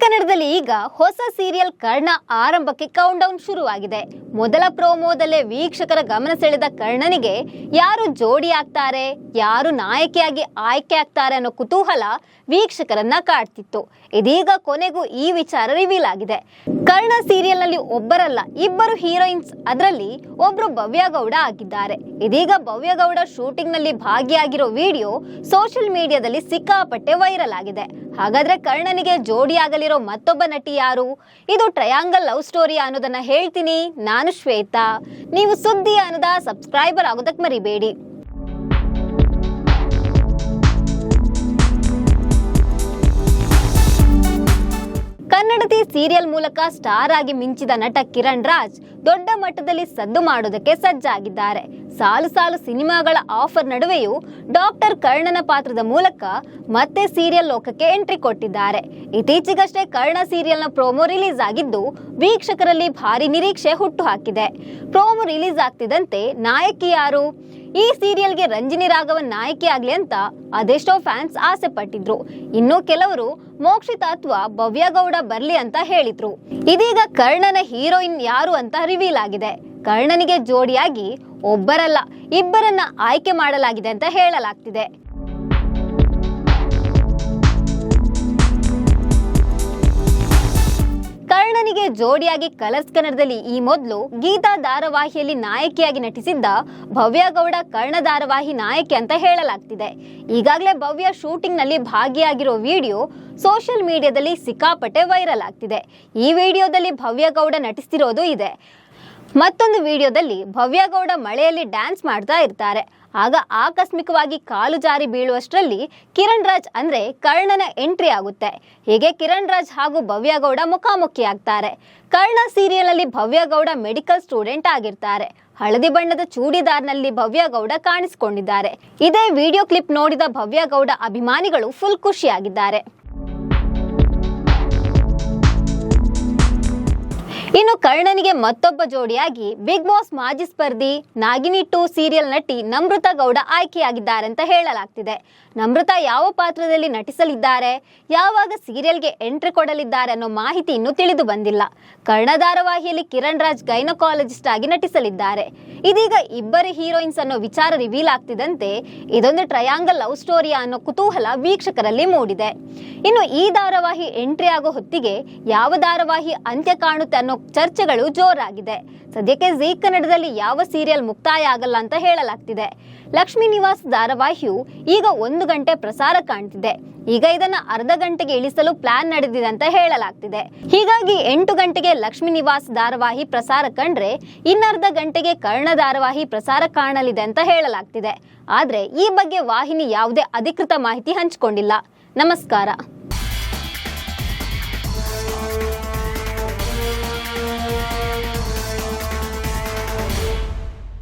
ಕನ್ನಡದಲ್ಲಿ ಈಗ ಹೊಸ ಸೀರಿಯಲ್ ಕರ್ಣ ಆರಂಭಕ್ಕೆ ಕೌಂಟ್ ಡೌನ್ ಶುರುವಾಗಿದೆ. ಮೊದಲ ಪ್ರೋಮೋದಲ್ಲೇ ವೀಕ್ಷಕರ ಗಮನ ಸೆಳೆದ ಕರ್ಣನಿಗೆ ಯಾರು ಜೋಡಿ ಆಗ್ತಾರೆ, ಯಾರು ನಾಯಕಿಯಾಗಿ ಆಯ್ಕೆ ಆಗ್ತಾರೆ ಅನ್ನೋ ಕುತೂಹಲ ವೀಕ್ಷಕರನ್ನ ಕಾಡ್ತಿತ್ತು. ಇದೀಗ ಕೊನೆಗೂ ಈ ವಿಚಾರ ರಿವೀಲ್ ಆಗಿದೆ. ಕರ್ಣ ಸೀರಿಯಲ್ನಲ್ಲಿ ಒಬ್ಬರಲ್ಲ, ಇಬ್ಬರು ಹೀರೋಯಿನ್ಸ್ ಅದರಲ್ಲಿ ಒಬ್ರು ಭವ್ಯ ಗೌಡ ಆಗಿದ್ದಾರೆ. ಇದೀಗ ಭವ್ಯ ಗೌಡ ಶೂಟಿಂಗ್ನಲ್ಲಿ ಭಾಗಿಯಾಗಿರೋ ವಿಡಿಯೋ ಸೋಷಿಯಲ್ ಮೀಡಿಯಾದಲ್ಲಿ ಸಿಕ್ಕಾಪಟ್ಟೆ ವೈರಲ್ ಆಗಿದೆ. ಹಾಗಾದ್ರೆ ಕರ್ಣನಿಗೆ ಜೋಡಿಯಾಗಲಿರೋ ಮತ್ತೊಬ್ಬ ನಟಿ ಯಾರು? ಇದು ಟ್ರಯಾಂಗಲ್ ಲವ್ ಸ್ಟೋರಿ ಅನ್ನೋದನ್ನ ಹೇಳ್ತೀನಿ. ನಾನು ಶ್ವೇತಾ. ನೀವು ಸುದ್ದಿ ಅನ್ನದ ಸಬ್ಸ್ಕ್ರೈಬರ್ ಆಗೋದಕ್ಕೆ ಮರಿಬೇಡಿ. ಕನ್ನಡತಿ ಸೀರಿಯಲ್ ಮೂಲಕ ಸ್ಟಾರ್ ಆಗಿ ಮಿಂಚಿದ ನಟ ಕಿರಣ್ ರಾಜ್ ದೊಡ್ಡ ಮಟ್ಟದಲ್ಲಿ ಸದ್ದು ಮಾಡೋದಕ್ಕೆ ಸಜ್ಜಾಗಿದ್ದಾರೆ. ಸಾಲು ಸಾಲು ಸಿನಿಮಾಗಳ ಆಫರ್ ನಡುವೆಯೂ ಡಾಕ್ಟರ್ ಕರ್ಣನ ಪಾತ್ರದ ಮೂಲಕ ಮತ್ತೆ ಸೀರಿಯಲ್ ಲೋಕಕ್ಕೆ ಎಂಟ್ರಿ ಕೊಟ್ಟಿದ್ದಾರೆ. ಇತ್ತೀಚೆಗಷ್ಟೇ ಕರ್ಣ ಸೀರಿಯಲ್ನ ಪ್ರೋಮೋ ರಿಲೀಸ್ ಆಗಿದ್ದು ವೀಕ್ಷಕರಲ್ಲಿ ಭಾರಿ ನಿರೀಕ್ಷೆ ಹುಟ್ಟು ಹಾಕಿದೆ. ಪ್ರೋಮೋ ರಿಲೀಸ್ ಆಗ್ತಿದ್ದಂತೆ ನಾಯಕಿ ಯಾರು? ಈ ಸೀರಿಯಲ್ಗೆ ರಂಜಿನಿ ರಾಘವ ನಾಯಕಿ ಆಗ್ಲಿ ಅಂತ ಅದೆಷ್ಟೋ ಫ್ಯಾನ್ಸ್ ಆಸೆ ಪಟ್ಟಿದ್ರು. ಇನ್ನು ಕೆಲವರು ಮೋಕ್ಷಿತ ಅಥವಾ ಭವ್ಯಗೌಡ ಬರ್ಲಿ ಅಂತ ಹೇಳಿದ್ರು. ಇದೀಗ ಕರ್ಣನ ಹೀರೋಯಿನ್ ಯಾರು ಅಂತ ರಿವೀಲ್ ಆಗಿದೆ. ಕರ್ಣನಿಗೆ ಜೋಡಿಯಾಗಿ ಒಬ್ಬರಲ್ಲ, ಇಬ್ಬರನ್ನ ಆಯ್ಕೆ ಮಾಡಲಾಗಿದೆ ಅಂತ ಹೇಳಲಾಗ್ತಿದೆ. ಕರ್ಣನಿಗೆ ಜೋಡಿಯಾಗಿ ಕಲರ್ಸ್ ಕನ್ನಡದಲ್ಲಿ ಈ ಮೊದಲು ಗೀತಾ ಧಾರಾವಾಹಿಯಲ್ಲಿ ನಾಯಕಿಯಾಗಿ ನಟಿಸಿದ್ದ ಭವ್ಯ ಗೌಡ ಕರ್ಣ ಧಾರಾವಾಹಿ ನಾಯಕಿ ಅಂತ ಹೇಳಲಾಗ್ತಿದೆ. ಈಗಾಗಲೇ ಭವ್ಯ ಶೂಟಿಂಗ್ನಲ್ಲಿ ಭಾಗಿಯಾಗಿರೋ ವಿಡಿಯೋ ಸೋಷಿಯಲ್ ಮೀಡಿಯಾದಲ್ಲಿ ಸಿಕ್ಕಾಪಟ್ಟೆ ವೈರಲ್ ಆಗ್ತಿದೆ ಈ ವಿಡಿಯೋದಲ್ಲಿ ಭವ್ಯ ಗೌಡ ನಟಿಸ್ತಿರೋದು ಇದೆ. ಮತ್ತೊಂದು ವಿಡಿಯೋದಲ್ಲಿ ಭವ್ಯ ಗೌಡ ಮಳೆಯಲ್ಲಿ ಡ್ಯಾನ್ಸ್ ಮಾಡ್ತಾ ಇರ್ತಾರೆ. ಆಗ ಆಕಸ್ಮಿಕವಾಗಿ ಕಾಲು ಜಾರಿ ಬೀಳುವಷ್ಟರಲ್ಲಿ ಕಿರಣ್ ರಾಜ್ ಅಂದ್ರೆ ಕರ್ಣನ ಎಂಟ್ರಿ ಆಗುತ್ತೆ. ಹೀಗೆ ಕಿರಣ್ ರಾಜ್ ಹಾಗೂ ಭವ್ಯ ಗೌಡ ಮುಖಾಮುಖಿ ಆಗ್ತಾರೆ ಕರ್ಣ ಸೀರಿಯಲ್ ಅಲ್ಲಿ ಭವ್ಯ ಗೌಡ ಮೆಡಿಕಲ್ ಸ್ಟೂಡೆಂಟ್ ಆಗಿರ್ತಾರೆ. ಹಳದಿ ಬಣ್ಣದ ಚೂಡಿದಾರ್ನಲ್ಲಿ ಭವ್ಯ ಗೌಡ ಕಾಣಿಸಿಕೊಂಡಿದ್ದಾರೆ. ಇದೇ ವಿಡಿಯೋ ಕ್ಲಿಪ್ ನೋಡಿದ ಭವ್ಯ ಗೌಡ ಅಭಿಮಾನಿಗಳು ಫುಲ್ ಖುಷಿಯಾಗಿದ್ದಾರೆ. ಇನ್ನು ಕರ್ಣನಿಗೆ ಮತ್ತೊಬ್ಬ ಜೋಡಿಯಾಗಿ ಬಿಗ್ ಬಾಸ್ ಮಾಜಿ ಸ್ಪರ್ಧಿ ನಾಗಿನಿ ಟು ಸೀರಿಯಲ್ ನಟಿ ನಮೃತ ಗೌಡ ಆಯ್ಕೆಯಾಗಿದ್ದಾರೆ ಅಂತ ಹೇಳಲಾಗ್ತಿದೆ. ನಮೃತ ಯಾವ ಪಾತ್ರದಲ್ಲಿ ನಟಿಸಲಿದ್ದಾರೆ, ಯಾವಾಗ ಸೀರಿಯಲ್ಗೆ ಎಂಟ್ರಿ ಕೊಡಲಿದ್ದಾರೆ ಅನ್ನೋ ಮಾಹಿತಿ ಇನ್ನೂ ತಿಳಿದು ಬಂದಿಲ್ಲ. ಕರ್ಣ ಧಾರಾವಾಹಿಯಲ್ಲಿ ಕಿರಣ್ ರಾಜ್ ಗೈನಕಾಲಜಿಸ್ಟ್ ಆಗಿ ನಟಿಸಲಿದ್ದಾರೆ. ಇದೀಗ ಇಬ್ಬರು ಹೀರೋಯಿನ್ಸ್ ಅನ್ನೋ ವಿಚಾರ ರಿವೀಲ್ ಆಗ್ತಿದಂತೆ ಇದೊಂದು ಟ್ರಯಾಂಗಲ್ ಲವ್ ಸ್ಟೋರಿ ಅನ್ನೋ ಕುತೂಹಲ ವೀಕ್ಷಕರಲ್ಲಿ ಮೂಡಿದೆ. ಇನ್ನು ಈ ಧಾರಾವಾಹಿ ಎಂಟ್ರಿ ಆಗೋ ಹೊತ್ತಿಗೆ ಯಾವ ಧಾರಾವಾಹಿ ಅಂತ್ಯ ಕಾಣುತ್ತೆ ಅನ್ನೋ ಚರ್ಚೆಗಳು ಜೋರಾಗಿದೆ. ಸದ್ಯಕ್ಕೆ ಜೀ ಕನ್ನಡದಲ್ಲಿ ಯಾವ ಸೀರಿಯಲ್ ಮುಕ್ತಾಯ ಆಗಲ್ಲ ಅಂತ ಹೇಳಲಾಗ್ತಿದೆ. ಲಕ್ಷ್ಮೀ ನಿವಾಸ್ ಧಾರಾವಾಹಿಯು ಈಗ ಒಂದು ಗಂಟೆ ಪ್ರಸಾರ ಕಾಣ್ತಿದೆ. ಈಗ ಇದನ್ನ ಅರ್ಧ ಗಂಟೆಗೆ ಇಳಿಸಲು ಪ್ಲಾನ್ ನಡೆದಿದೆ ಅಂತ ಹೇಳಲಾಗ್ತಿದೆ. ಹೀಗಾಗಿ ಎಂಟು ಗಂಟೆಗೆ ಲಕ್ಷ್ಮೀ ನಿವಾಸ್ ಧಾರಾವಾಹಿ ಪ್ರಸಾರ ಕಂಡ್ರೆ ಇನ್ನರ್ಧ ಗಂಟೆಗೆ ಕರ್ಣ ಧಾರಾವಾಹಿ ಪ್ರಸಾರ ಕಾಣಲಿದೆ ಅಂತ ಹೇಳಲಾಗ್ತಿದೆ. ಆದ್ರೆ ಈ ಬಗ್ಗೆ ವಾಹಿನಿ ಯಾವುದೇ ಅಧಿಕೃತ ಮಾಹಿತಿ ಹಂಚಿಕೊಂಡಿಲ್ಲ. ನಮಸ್ಕಾರ.